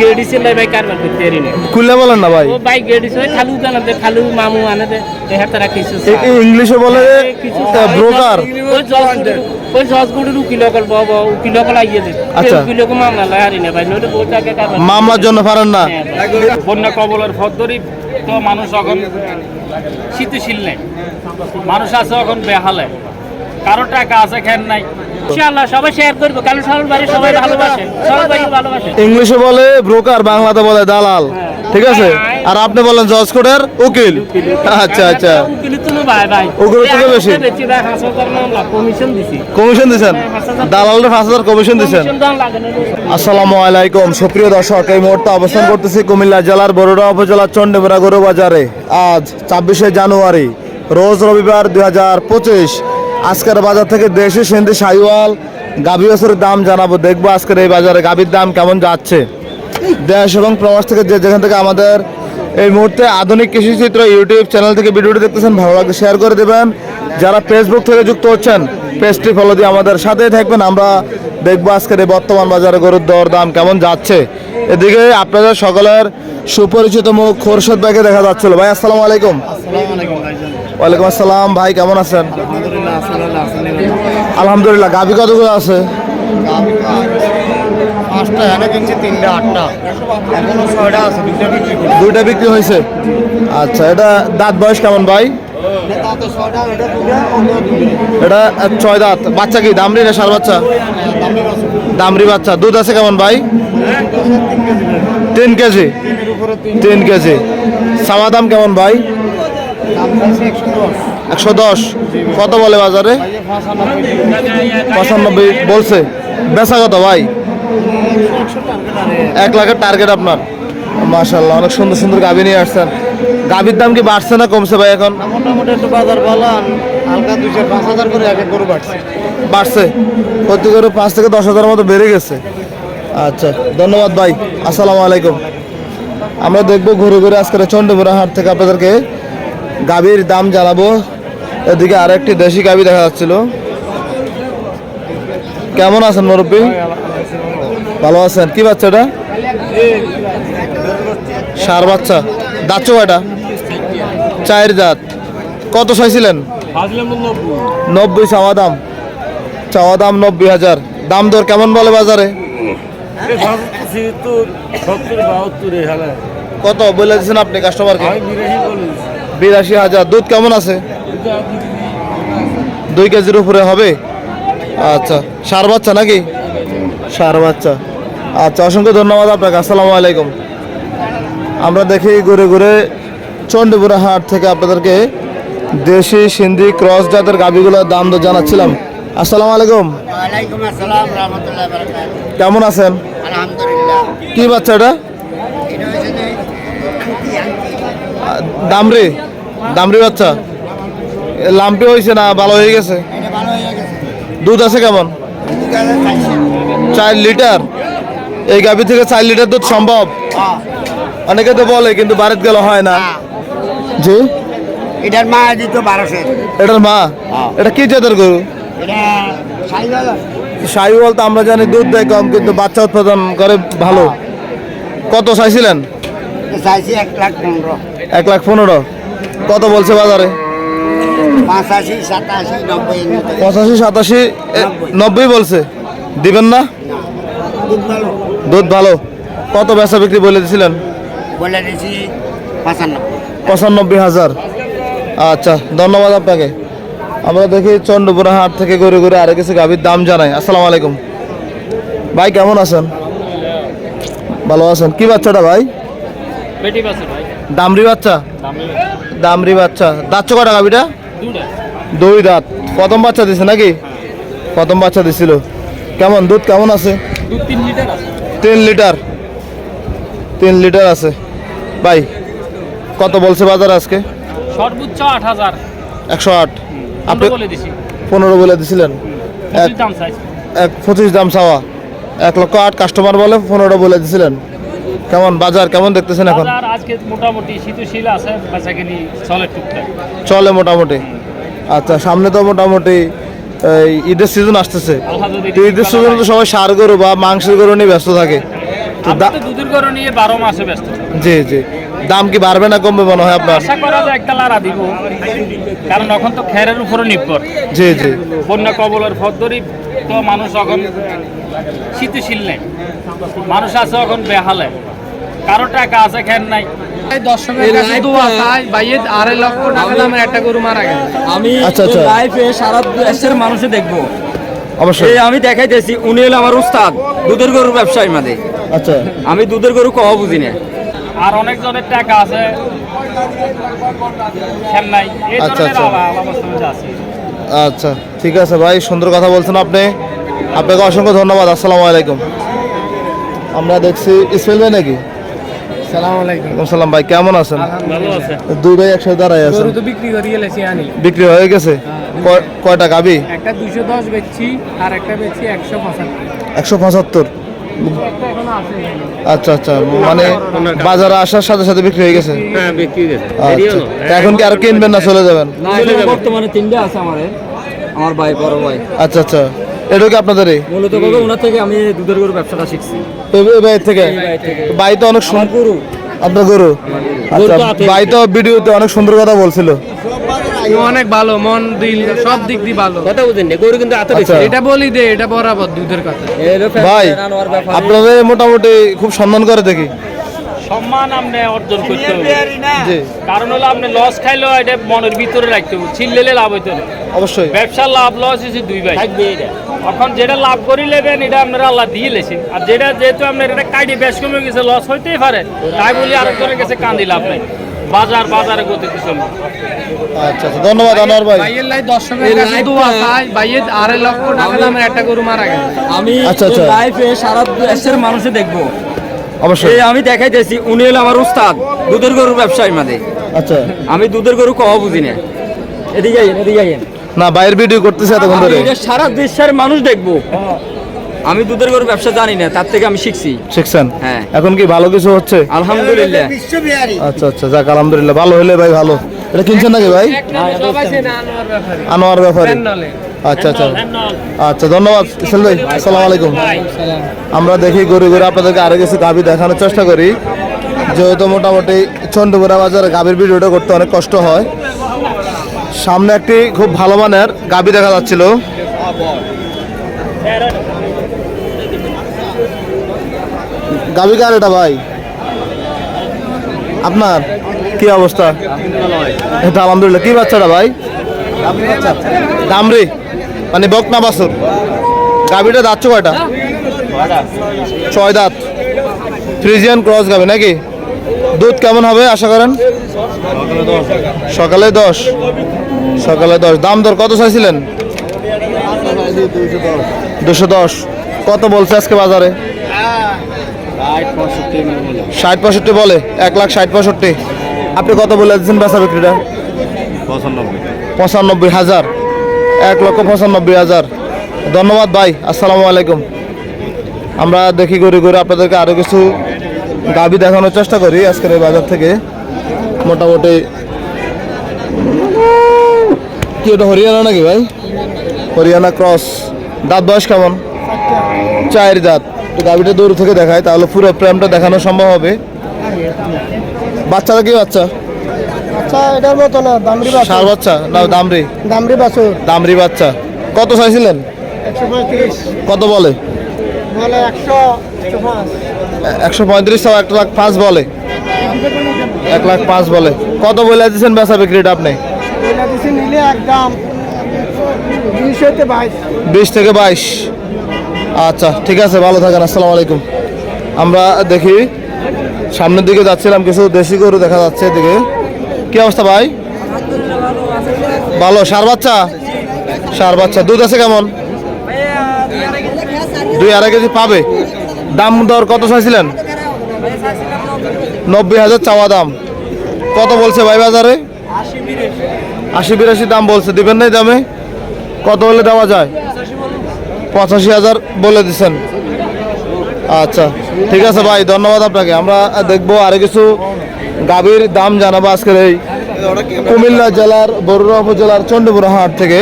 গেড়ি ছেলে ভাই কারবার করতে পারি না খুলে বলেন না ভাই। ও ভাই গেড়ি ছেলে খালু জানাতে খালু মামু আনাতে এ কিছু ইংলিশে বলে কিছু ব্রোকার ওই জজগুড়ির ওই জজগুড়ির উকিল অকল বাবা উকিল অকল আইয়ে দে। আচ্ছা। উকিল মামলা না ভাই নইলে বইটাকে কারবার মামলার জন্য পারেন না। বন্যা কবলের ফদ্দরি তো মানুষ এখন শীতশীল নেই। মানুষ আছে এখন বেহালে। কারও টাকা আছে খেন নাই। ইনশাআল্লাহ সবাই শেয়ার করব। কারণ সবার বাড়ি সবাই ভালোবাসে। সবার বাড়ি ভালোবাসে। ইংলিশে বলে ব্রোকার বাংলাতে বলে দালাল। ঠিক আছে? আর আপনি বলেন জজ কোর্টের উকিল। আচ্ছা আচ্ছা। কমিশন দিচ্ছেন দালালের পাঁচ হাজার কমিশন দিচ্ছেন আসসালামু আলাইকুম। সুপ্রিয় দর্শক এই মুহূর্তে অবস্থান করতেছি কুমিল্লা জেলার বরুড়া উপজেলার চন্ডীপুরা গরু বাজারে আজ ছাব্বিশে জানুয়ারি রোজ রবিবার দুই হাজার পঁচিশ। আজকের বাজার থেকে দেশি সিন্ধি সাইওয়াল গাভী বছরের দাম জানাব। দেখব আজকের এই বাজারে গাভীর দাম কেমন যাচ্ছে। দেশ এবং প্রবাস থেকে যে যেখান থেকে আমাদের এই মুহূর্তে আধুনিক কৃষি চিত্র ইউটিউব চ্যানেল থেকে ভিডিওটি দেখতেছেন, ভালো লাগলে শেয়ার করে দেবেন। যারা ফেসবুক থেকে যুক্ত হচ্ছেন, পেজটি ফলো দিয়ে আমাদের সাথেই থাকবেন। আমরা দেখব আজকের এই বর্তমান বাজারে গরুর দর দাম কেমন যাচ্ছে। এদিকে আপনাদের সকলের সুপরিচিত মুখ খোরশেদ ভাইকে দেখা যাচ্ছিল। ভাই, আসসালামু আলাইকুম। ওয়ালাইকুম আসসালাম ভাই কেমন আছেন? আলহামদুলিল্লাহ গাভী কতগুলো আছে? পাঁচটা এনে কিনছি তিনটা আটটা। এখনও ছয়টা আছে দুইটা বিক্রি দুইটা বিক্রি হয়েছে? আচ্ছা এটা দাঁত বয়স কেমন ভাই? এটা ছয় দাঁত। বাচ্চা কি দামরি না সার বাচ্চা? দামরি বাচ্চা। দুধ আছে কেমন ভাই? তিন কেজি। তিন কেজি। সামা দাম কেমন ভাই? একশো দশ। কত বলে বাজারে? পঁচানব্বই বলছে। বেচা কত ভাই? এক লাখের টার্গেট আপনার। মাশাল্লাহ অনেক সুন্দর সুন্দর গাভী নিয়ে আসছেন। গাভীর দাম কি বাড়ছে না কমছে ভাই এখন? মোটামুটি একটু বাজার ভালো আর হালকা দুইশো পাঁচ হাজার করে এক এক গরু বাড়ছে। বাড়ছে। প্রতি করে পাঁচ থেকে দশ হাজারের মতো বেড়ে গেছে। আচ্ছা ধন্যবাদ ভাই। আসসালামু আলাইকুম। আমরা দেখব ঘুরে ঘুরে আজকের চন্ডীপুরা হাট থেকে আপনাদেরকে গাভীর দাম জানাব। এদিকে আরেকটি দেশি গাভী দেখা যাচ্ছিল। কেমন আছেন মুরব্বী? ভালো আছেন। কি বাচ্চা এটা? সার বাচ্চা। দাচ্ছ কয়টা চায়ের দাঁত। কত চাইছিলেন? নব্বই চাওয়া দাম। চাওয়া দাম নব্বই হাজার। দাম দর কেমন বলে বাজারে? কত? বলে দিচ্ছেন আপনি কাস্টমারকে বিরাশি হাজার। দুধ কেমন আছে? দুই কেজির উপরে হবে? আচ্ছা সার বাচ্চা নাকি? সার বাচ্চা। আচ্ছা অসংখ্য ধন্যবাদ আপনাকে আসসালামু আলাইকুম। আমরা দেখি ঘুরে ঘুরে চণ্ডীপুরা হাট থেকে আপনাদেরকে দেশি সিন্ধি ক্রস জাতের গাভিগুলোর দাম তো জানাচ্ছিলাম। আসসালামু আলাইকুম। কেমন আছেন? কি বাচ্চা এটা? এটা হচ্ছে দামরি বাচ্চা? এ লাম্পি হয়েছে না ভালো হয়ে গেছে? এটা ভালো হয়ে গেছে দুধ আছে কেমন? চার লিটার। এই গাভি থেকে চার লিটার দুধ সম্ভব? অনেকে তো বলে কিন্তু বাড়িতে গেলে হয় না। জি? এটার মা দিত বারোশো। এটার মা? এটা কি জাতের গরু? সাইওয়াল তো আমরা জানি দুধ দেয় কম কিন্তু বাচ্চা উৎপাদন করে ভালো। কত চাইছিলেন? চাইছি এক লাখ পনেরো। এক লাখ পনেরো। কত বলছে বাজারে? পঁচাশি সাতাশি নব্বই বলছে। দিবেন না? দুধ ভালো। কত বেচা বিক্রি বলে দিয়েছিলেন পঁচানব্বই। হাজার। আচ্ছা ধন্যবাদ আপনাকে। আমরা দেখি চন্দ্রপুরা হাট থেকে ঘুরে ঘুরে আরও কিছু গাভীর দাম জানাই। আসসালামু আলাইকুম। ভাই কেমন আছেন? ভালো আছেন। কি বাচ্চাটা ভাই? বেটি পাশে ভাই। দামরি বাচ্চা? দামরি বাচ্চা। দাচ্ছ কটা দুটা দুই দাঁত। প্রথম বাচ্চা দিছে নাকি? প্রথম বাচ্চা দিছিল। কেমন? দুধ কেমন আছে? তিন লিটার। তিন লিটার আছে। ভাই কত বলছে বাজার আজকে? সর্বোচ্চ আট হাজার। একশো আট। আপনি পনেরো বলে দিছিলেন? এক এক পঁচিশ দাম চাওয়া। এক লক্ষ আট কাস্টমার বলে পনেরো বলে দিছিলেন। কেমন বাজার কেমন দেখতেছেন এখন? আজকে মোটামুটি শীতশীল আছে বেচা কিনি চলে টুকটাক। চলে মোটামুটি। আচ্ছা সামনে তো মোটামুটি এই ঈদের সিজন আসতেছে। তো ঈদের সিজনে তো সবাই সার গরু বা মাংসের গরু নিয়ে ব্যস্ত থাকে। তো দুধের গরু নিয়ে বারো মাসে ব্যস্ত। জি জি। দাম কি বাড়বে না কমবে মনে হয় আপনার? আশা করা যায় একটা লারা দিব। কারণ এখন তো খেরের উপরে নির্ভর। জি জি। বন্যা কবলের ফদ্দরি তো মানুষ এখন শীতশীল নেই। মানুষ আছে এখন বেহালে। কারও টাকা আছে খের নাই। দর্শকের কাছে দোয়া চাই বাইয়ে আড়াই লক্ষ টাকা দামের একটা গরু মারা গেছে। আমি আচ্ছা, আচ্ছা। লাইফে সারা দেশের মানুষে দেখব। অবশ্যই। আমি দেখাইতেছি উনি হলো আমার উস্তাদ দুধের গরুর ব্যবসায়ী মাঝে আচ্ছা। আমি দুধের গরু কহ বুঝি না। আর অনেকজনের টাকা আছে আচ্ছা, আচ্ছা। আচ্ছা ঠিক আছে ভাই সুন্দর কথা বলছেন আপনি। আপনাকে অসংখ্য ধন্যবাদ আসসালামু আলাইকুম। আমরা দেখছি ইসমাইল ভাই নাকি? ভাই কেমন আছেন? ভালো আছে। দুই ভাই একসাথে দাঁড়াই আছেন। তো বিক্রি করে গেলেছি আনি। বিক্রি হয়ে গেছে? কয়- কয়টা গাবি? একটা দুশো দশ বেচছি আর একটা বেচছি একশো পঁচাত্তর। একশো পঁচাত্তর? একটা এখনও আছে আচ্ছা আচ্ছা মানে বাজারে আসার সাথে সাথে বিক্রি হয়ে গেছে? হ্যাঁ বিক্রি গেছে। আচ্ছা এখন কি আর কিনবেন না চলে যাবেন? না বর্তমানে তিনটে আছে আমার আমার ভাই বড় ভাই। আচ্ছা আচ্ছা। এটা কি আপনাদেরই? মূলত ওনার থেকে আমি দুধের গরু ব্যবসাটা শিখছি। ভাই থেকে? ভাই তো অনেক সুন্দর গরু। আপনার গরু? আচ্ছা ভাই তো ভিডিওতে অনেক সুন্দর কথা বলছিল। অনেক ভালো মন দিল সব দিক দিয়ে ভালো। কথা বুঝেন গরু কিন্তু এত আচ্ছা। এটা বলি দে এটা বরাবর দুধের কথা। ভাই আপনাদের মোটামুটি খুব সম্মান করে দেখি। সম্মান আপনি অর্জন করতে হবে। কারণ হলো আপনি লস খাইলেও এটা মনের ভিতরে রাখতে হবে ছিললে লাভ হইতো না। অবশ্যই। ব্যবসার লাভ লস হয়েছে দুই ভাই। এখন যেটা লাভ করি নেবেন এটা আপনারা আল্লাহ দিয়ে লেছেন। আর যেটা যেহেতু আপনার এটা কাইডে বেশ কমে গেছে লস হইতেই পারে। তাই বলি আরেকজনের কাছে কান্দি লাভ নাই। বাজার বাজারে চলবে আচ্ছা আচ্ছা ধন্যবাদ আনোয়ার ভাই। বাইয়ের লাই দর্শকের কাছে দোয়া চাই। বাইয়ে আড়াই লক্ষ টাকা দামের একটা গরু মারা গেছে। আমি আচ্ছা। লাইফে সারা দেশের মানুষে দেখব। অবশ্যই। আমি দেখাইতেছি উনি হলো আমার উস্তাদ দুধের গরুর ব্যবসায়ী মাঝে আচ্ছা। আমি দুধের গরু কহ বুঝি না এদিকে আইন এদিকে আইন না বাইরের ভিডিও করতেছে এতক্ষণ ধরে। এটা সারা দেশের মানুষ দেখব। আমি দুধের গরুর ব্যবসা জানি না তার থেকে আমি শিখছি। শিখছেন? হ্যাঁ। এখন কি ভালো কিছু হচ্ছে? আলহামদুলিল্লাহ। আচ্ছা আচ্ছা যাক আলহামদুলিল্লাহ ভালো হলে ভাই ভালো। এটা কিনছেন নাকি ভাই? আনোয়ার ব্যাপারে। আনোয়ার ব্যাপারে। নলে আচ্ছা আচ্ছা। আচ্ছা ধন্যবাদ। ইসল ভাই আসসালামু আলাইকুম। আমরা দেখি গরু গরু আপনাদেরকে আরও কিছু গাভি দেখানোর চেষ্টা করি। যেহেতু মোটামুটি চন্ডপুরা বাজারে গাভীর ভিডিওটা করতে অনেক কষ্ট হয়। সামনে একটি খুব ভালো মানের গাভি দেখা যাচ্ছিল। গাবি কার এটা ভাই? আপনার? কি অবস্থা? এটা আলহামদুলিল্লাহ। কি বাচ্চাটা ভাই? দামরি মানে বকনা বাসুর গাভিটা দাঁত কয়টা? ছয় দাঁত। ফ্রিজিয়ান ক্রস গাভি নাকি? দুধ কেমন হবে আশা করেন? সকালে দশ। সকালে দশ। দাম দর কত চাইছিলেন? দুশো দশ। কত বলছে আজকে বাজারে? ষাট পঁয়ষট্টি বলে। এক লাখ ষাট পঁয়ষট্টি। আপনি কত বলে দিচ্ছেন বেচা বিক্রিটা? পঁচানব্বই হাজার। এক লক্ষ পঁচানব্বই হাজার। ধন্যবাদ ভাই, আসসালামু আলাইকুম। আমরা দেখি ঘুরে ঘুরে আপনাদেরকে আরও কিছু গাবি দেখানোর চেষ্টা করি আজকের এই বাজার থেকে। মোটামুটি কি ওটা হরিয়ানা নাকি ভাই? হরিয়ানা ক্রস। দাঁত বয়স কেমন? চার দাঁত। তো গাবিটা দূর থেকে দেখায় তাহলে পুরো প্রেমটা দেখানো সম্ভব হবে। বাচ্চাটা কি বাচ্চা? আচ্ছা এটার মতো না দামরি বাছুর। সার বাচ্চা? না দামরি দামরি বাছুর। দামরি বাচ্চা। কত চাইছিলেন কত বলে? বলে একশো একশো পঁয়ত্রিশ সব এক লাখ পাঁচ বলে। এক লাখ পাঁচ বলে। কত বলে দিচ্ছেন বেচা বিক্রিটা আপনি? নিলে একদম দুইশোতে বাইশ। বিশ থেকে বাইশ। আচ্ছা ঠিক আছে, ভালো থাকেন, আসসালামু আলাইকুম। আমরা দেখি, সামনের দিকে যাচ্ছিলাম কিছু দেশি গরু দেখা যাচ্ছে এদিকে। কি অবস্থা ভাই? ভালো, সার বাচ্চা? সার বাচ্চা, দুধ আছে কেমন? দুই আড়াই কেজি পাবে। দাম দর কত চাইছিলেন? নব্বই হাজার চাওয়া দাম। কত বলছে ভাই বাজারে? আশি বিরাশি দাম বলছে দিবেন নাই দামে? কত হলে দেওয়া যায়? পঁচাশি হাজার বলে দিচ্ছেন আচ্ছা ঠিক আছে ভাই ধন্যবাদ আপনাকে। আমরা দেখব আরও কিছু গাভীর দাম জানাব আজকের এই কুমিল্লা জেলার বরুড়া উপজেলার চণ্ডীপুরা হাট থেকে।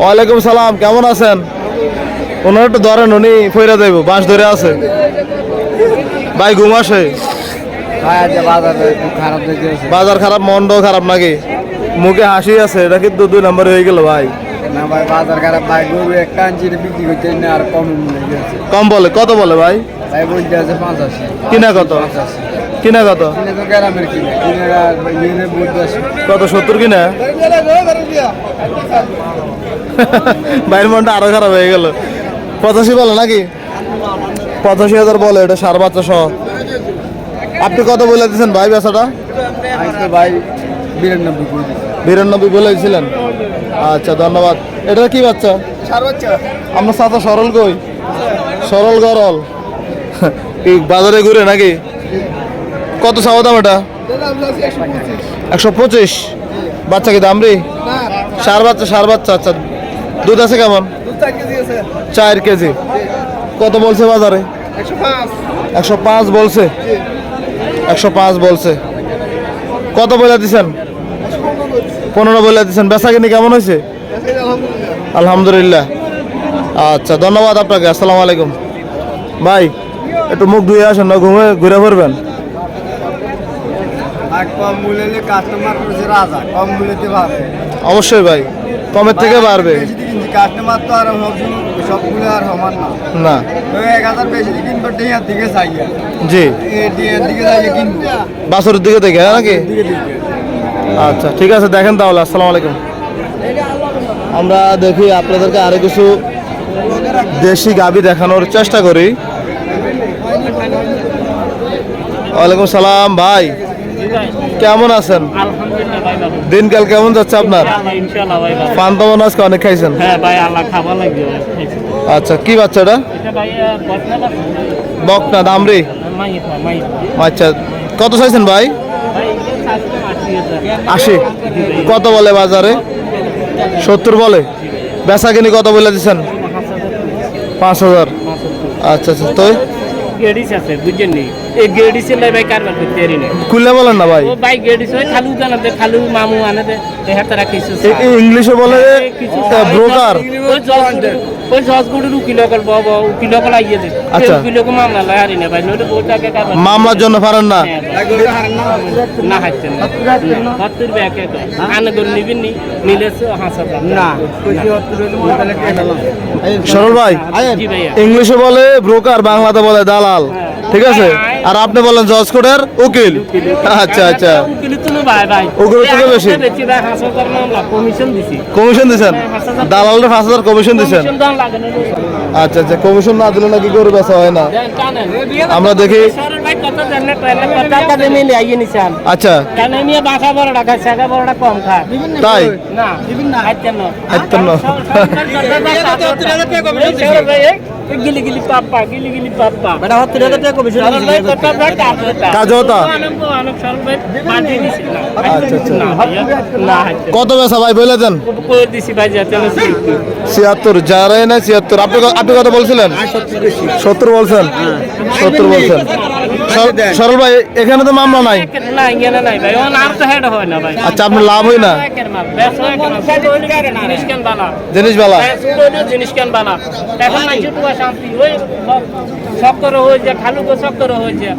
ওয়ালাইকুম সালাম কেমন আছেন? ওনার একটু ধরেন উনি ফইরা দেব বাঁশ ধরে আছে। ভাই ঘুম আসে? বাজার খারাপ মন্ডও খারাপ নাকি? মুখে হাসি আছে এটা কিন্তু দুই নম্বর হয়ে গেল ভাই। না ভাই বাজার খারাপ ভাই গরু একটা আনছি বিক্রি করতে না আর কম কম বলে কত বলে ভাই? ভাই বলতে আছে পঞ্চাশি কিনা কত? কিনা কত? কত সত্তর কিনা? বাইরের মনটা আরও খারাপ হয়ে গেল। পঁচাশি বলে নাকি? পঁচাশি হাজার বলে এটা সার বাচ্চা সহ। আপনি কত বলে দিচ্ছেন ভাই বেচাটা? ভাই বিরানব্বই বিরানব্বই বলে দিয়েছিলেন আচ্ছা ধন্যবাদ। এটা কি বাচ্চা? আমরা সাথে সরল কই? সরল গরল। বাজারে ঘুরে নাকি? কত চাওয়া দাম এটা? একশো পঁচিশ। বাচ্চা কি দাম রে সার বাচ্চা সার বাচ্চা আচ্ছা। দুধ আছে কেমন? চার কেজি। কত বলছে বাজারে? একশো পাঁচ। বলছে। একশো পাঁচ বলছে। কত বলে দিছেন? পনেরো বলে দিচ্ছেন বেচা কিনি কেমন হয়েছে? আলহামদুলিল্লাহ। আচ্ছা ধন্যবাদ আপনাকে। আসসালামু আলাইকুম। ভাই একটু মুখ ধুয়ে আসেন না ঘুমে ঘুরে পারবে অবশ্যই ভাই কমের থেকে বাড়বে। বেশি দিয়ে কিনছি কাস্টমার তো আর সবগুলো আর সমান না। না। এক হাজার বেশি কিনবো টিয়ার দিকে জি। কিনবো। হ্যাঁ নাকি? আচ্ছা ঠিক আছে, দেখেন তাহলে, আসসালামু আলাইকুম। আমরা দেখি আপনাদেরকে আরও কিছু দেশি গাবি দেখানোর চেষ্টা করি। ওয়ালাইকুম সালাম, ভাই। কেমন আছেন? দিনকাল কেমন যাচ্ছে আপনার? আল্লাহ ইনশাআল্লাহ ভাই ভালো পান তো মনে আজকে অনেক খাইছেন। আচ্ছা কি বাচ্চা এটা? এটা ভাই বটনা বা বকনা দামরি আচ্ছা কত চাইছেন ভাই? আশি। কত বলে বাজারে? সত্তর বলে। বেচা কিনি কত বলে দিচ্ছেন পাঁচ হাজার। আচ্ছা আচ্ছা তো নি এই গেডিস এর ভাই কারবার করতে পারি না? খুললে বলেন না ভাই। ও ভাই গেডিস ওই খালু জানাতে খালু মামু এ ইংলিশে বলে ব্রোকার ওই জজগুড়ি ওই জজগুড়ির উকিল বাবা উকিল অকল আইয়ে দে। আচ্ছা। উকিল অকল মামলা লয় হারি না ভাই নইলে বইটাকে কারবার মামলার জন্য পারেন না। না না। এক আনে নিবেন সরল ভাই ইংলিশে বলে ব্রোকার বাংলাতে বলে দালাল। ঠিক আছে? আর আপনি বলেন জজ কোর্টের উকিল আচ্ছা আচ্ছা উকিল থেকে বেশি? কমিশন দিছি দিছেন দালালের পাঁচ হাজার কমিশন আচ্ছা আচ্ছা কমিশন না দিলে নাকি গরু বেচা হয় না আমরা দেখি আচ্ছা কেন নিয়ে বাসা বড়টা খায় শাখা বড়টা কম তাই না খাইতেন না খাইতেন না। গিলি গিলি পাপ্পা গিলি গিলি পাপ্পা বেটা হত্তর টাকা কমিশন কাজ কত বেচা ভাই বলে দেন? করে দিছি ভাই যাতে ছিয়াত্তর। যারাই না ছিয়াত্তর আপনি আপনি কত বলছিলেন? সত্তর বলছেন। সত্তর বলছেন। সরল ভাই এখানে তো মামলা নাই। না ইয়ে নাই ভাই। ও আর তো হেড হয় না ভাই। আচ্ছা আপনার লাভ হয় না? জিনিস বেলা? জিনিস কেন বানা? এখন নাই ছোট শান্তি ওই হয়ে যায় খালু গো হয়ে যায়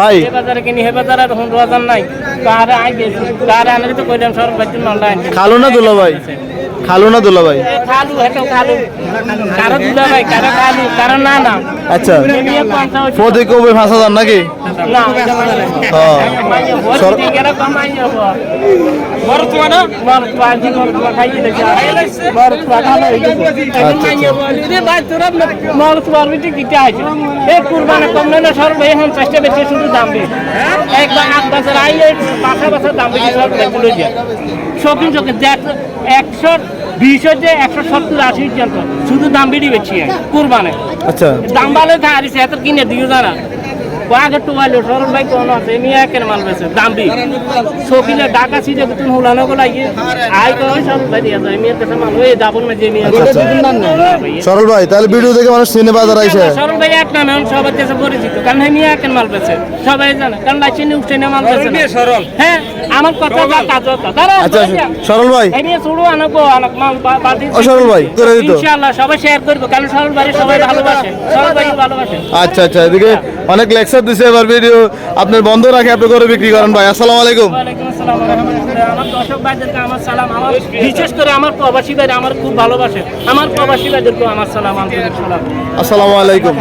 ভাই। খালো না দুলা ভাই? খালো না দুলা ভাই খালু হেটো খালু কারও দুলা ভাই কারও খালু কারও না না আচ্ছা নিয়ে পঞ্চাশ হচ্ছে। প্রতি কবি নাকি না মানে। হ্যাঁ। সর- কমাই যাব। না? আচ্ছা। রে ভাই, তোরা দিতে কুরবানে কম না, এই এখন চেষ্টা বেশি শুধু দাম দিয়ে। একবার আট দাম লই যায়। শৌখিন শৌখিন, দেখ, একশো বিশ হচ্ছে একশো সত্তর আশি পর্যন্ত। শুধু দাম বেড়ে বেশি কুরবানে। আচ্ছা। দাম ভালো থাকে এত কিনে দিও জানা সরল ভাই কোন আছে? এমনি একের মাল বেছে দামবি শকিলে ডাকা ছিটে তুমি হুলানো গো লাগিয়ে আই কই সরল ভাই দিয়া যায়। এমনি কাছে মাল হয়ে যাব না যে সরল ভাই তাহলে ভিডিও দেখে মানুষ চিনে বাজার আইসে সরল ভাই এক নামে এখন সবার কাছে পরিচিত। কারণ এমনি একের মাল বেছে সবাই জানে কারণ লাইসি নিউজ ট্রেনে মাল বেছে সরল হ্যাঁ আমার কথা যা কাজ কথা আচ্ছা সরল ভাই। এমনি শুরু আনক মাল ও সরল ভাই করে দিত। ইনশাআল্লাহ সবাই শেয়ার করব কারণ সরল ভাই সবাই ভালোবাসে। সরল ভাই ভালোবাসে। আচ্ছা আচ্ছা এদিকে অনেক লেকচার দিছে এবার ভিডিও আপনার বন্ধ রাখে আপনি করে বিক্রি করেন ভাই। আসসালামু আলাইকুম। আমার দর্শক ভাইদেরকে আমার সালাম। আমার বিশেষ করে আমার প্রবাসী ভাই আমার খুব ভালোবাসে। আমার প্রবাসী ভাইদেরকে আমার সালাম আন্তরিক সালাম। আসসালামু আলাইকুম।